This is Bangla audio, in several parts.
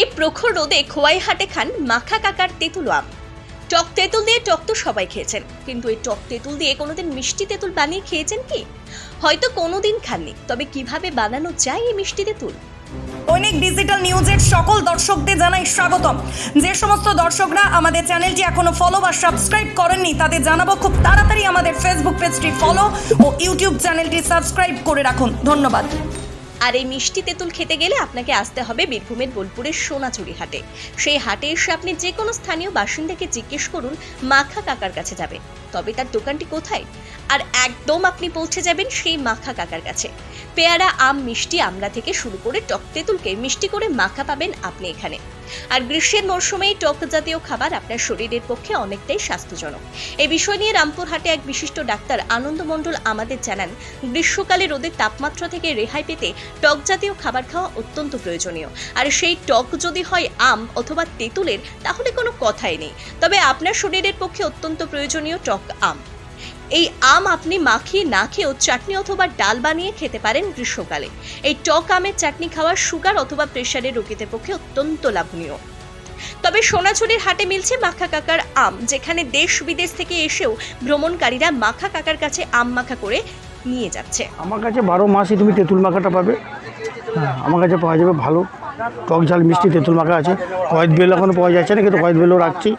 এই প্রখর রোদে খোয়াই হাটে খান মাখা কাকার তেঁতুল আম। টক তেঁতুল দিয়ে টক তো সবাই খেয়েছেন। কিন্তু এই টক তেঁতুল দিয়ে কোনোদিন মিষ্টি তেঁতুল বানিয়ে খেয়েছেন কি? হয়তো কোনোদিন খাননি, তবে কীভাবে বানানো যায় এই মিষ্টি তেঁতুল? দৈনিক ডিজিটাল নিউজের সকল দর্শকদের জানাই স্বাগতম। যে সমস্ত দর্শকরা আমাদের চ্যানেলটি এখনও ফলো বা সাবস্ক্রাইব করেননি, তাদের জানাব খুব তাড়াতাড়ি আমাদের ফেসবুক পেজটি ফলো ও ইউটিউব চ্যানেলটি সাবস্ক্রাইব করে রাখুন। ধন্যবাদ। আর এই মিষ্টি তেঁতুল খেতে গেলে আপনাকে আসতে হবে বীরভূমের বোলপুরের সোনাচুরি হাটে। সেই হাটে এসে আপনি যে কোনো স্থানীয় বাসিন্দাকে জিজ্ঞেস করুন, মাখা কাকার কাছে যাবে তবে তার দোকানটি কোথায়? আর একদম আপনি পৌঁছে যাবেন সেই মাখা কাকার কাছে। পেয়ারা, আম, মিষ্টি আমলা থেকে শুরু করে টক তেঁতুলকে মিষ্টি করে মাখা পাবেন আপনি এখানে। আর গ্রীষ্মের মরশুমে টক জাতীয় খাবার আপনার শরীরের পক্ষে অনেকটাই স্বাস্থ্যজনক। এই বিষয় নিয়ে রামপুরহাটে এক বিশিষ্ট ডাক্তার আনন্দ মণ্ডল আমাদের জানান, গ্রীষ্মকালে রোদের তাপমাত্রা থেকে রেহাই পেতে টক জাতীয় খাবার খাওয়া অত্যন্ত প্রয়োজনীয়। আর সেই টক যদি হয় আম অথবা তেঁতুলের, তাহলে কোনো কথাই নেই। তবে আপনার শরীরের পক্ষে অত্যন্ত প্রয়োজনীয় টক আম। এই আম আপনি মাখিয়ে না খেয়েও চাটনি অথবা ডাল বানিয়ে খেতে পারেন গ্রীষ্মকালে। এই টক আমের চাটনি খাওয়া সুগার অথবা প্রেশারের রোগীদের পক্ষে অত্যন্ত লাভনীয়। তবে সোনাঝুরির হাটে মিলছে মাখা কাকার আম, যেখানে দেশ বিদেশ থেকে এসেও ভ্রমণকারীরা মাখা কাকার কাছে আম মাখা করে নিয়ে যাচ্ছে। আমার কাছে বারো মাসই তুমি তেঁতুল মাখাটা পাবে। হ্যাঁ আমার কাছে পাওয়া যাবে ভালো। টক ঝাল, মিষ্টি তেঁতুল মাখা আছে। কয়েদ বেল এখনও পাওয়া যাচ্ছে না, কিন্তু কয়েদ বেলও রাখছি।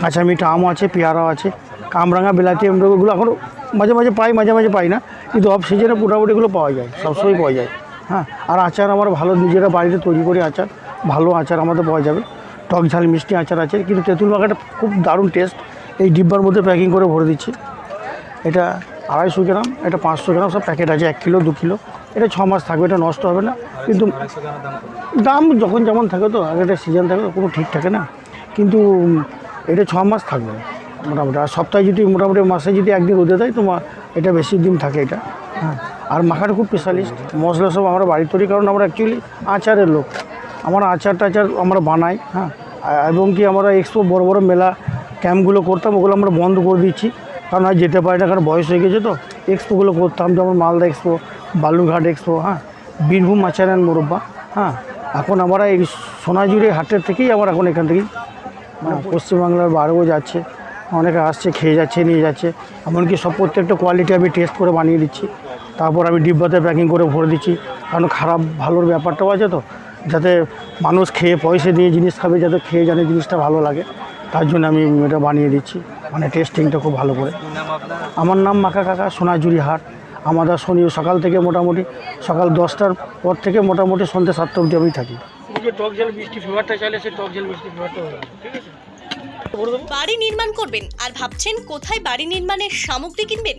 কাঁচা মিঠা আমও আছে, পেয়ারাও আছে। কামরাঙা বিলাতি আমরা ওগুলো এখনও মাঝে মাঝে পাই, মাঝে মাঝে পাই না। কিন্তু অফ সিজনে মোটামুটি এগুলো পাওয়া যায় সবসময় পাওয়া যায়। হ্যাঁ আর আচার আমার ভালো, নিজেরা বাড়িতে তৈরি করি আচার, ভালো আচার আমাদের পাওয়া যাবে। টক ঝাল, মিষ্টি আচার আছে, কিন্তু তেঁতুল মাখাটা খুব দারুণ টেস্ট এই ডিব্বার মধ্যে প্যাকিং করে ভরে দিচ্ছি। এটা আড়াইশো গ্রাম, এটা পাঁচশো গ্রাম, সব প্যাকেট আছে, এক কিলো, দু কিলো। এটা ছ মাস থাকবে, এটা নষ্ট হবে না। কিন্তু দাম যখন যেমন থাকে তো আগে একটা সিজন থাকে তো, কোনো ঠিক থাকে না। কিন্তু এটা ছ মাস থাকবে। মোটামুটি। আর সপ্তাহে যদি মোটামুটি মাসে যদি একদিন রোদে দেয় তোমার এটা বেশি দিন থাকে এটা। হ্যাঁ। আর মাখাটা খুব স্পেশালিস্ট মশলা সব আমরা বাড়ি তৈরি কারণ আমরা অ্যাকচুয়ালি আচারের লোক। আমরা আচার টাচার আমরা বানাই হ্যাঁ। এবং কি আমরা এক্সপো বড় বড় মেলা ক্যাম্পগুলো করতাম ওগুলো আমরা বন্ধ করে দিচ্ছি কারণ আর যেতে পারি না কারণ বয়স হয়ে গেছে তো। এক্সপোগুলো করতাম যেমন মালদা এক্সপো বালুরঘাট এক্সপো হ্যাঁ। বীরভূম আচার অ্যান্ড মোরব্বা হ্যাঁ। এখন আমরা এই সোনাঝুরি হাটের থেকেই আমার এখন এখান থেকেই হ্যাঁ, পশ্চিমবাংলার বাইরেও যাচ্ছে। অনেকে আসছে, খেয়ে যাচ্ছে, নিয়ে যাচ্ছে। এমনকি সব প্রত্যেকটা কোয়ালিটি আমি টেস্ট করে বানিয়ে দিচ্ছি। তারপর আমি ডিব্বাতে প্যাকিং করে ভরে দিচ্ছি। কারণ খারাপ, ভালোর ব্যাপারটাও আছে তো। যাতে মানুষ খেয়ে পয়সা দিয়ে জিনিস খাবে, যাতে খেয়ে জানে জিনিসটা ভালো লাগে। তার জন্য আমি এটা বানিয়ে দিচ্ছি। মানে টেস্টিংটা খুব ভালো করে। আমার নাম মাকা কাকা, সোনাঝুরি হাট। আমাদের শনি সকাল থেকে মোটামুটি, সকাল দশটার পর থেকে মোটামুটি সন্ধ্যে সাতটা অবধি আমি থাকি। টক ফ্লেভারটা চাইলে টক ফ্লেভারটা ঠিক আছে? বাড়ি নির্মাণ করবেন আর ভাবছেন কোথায় বাড়ি নির্মাণের সামগ্রী কিনবেন?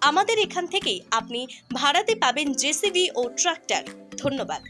আমাদের এখান থেকেই আপনি ভাড়াতে পাবেন জেসিবি ও ট্রাক্টর। ধন্যবাদ।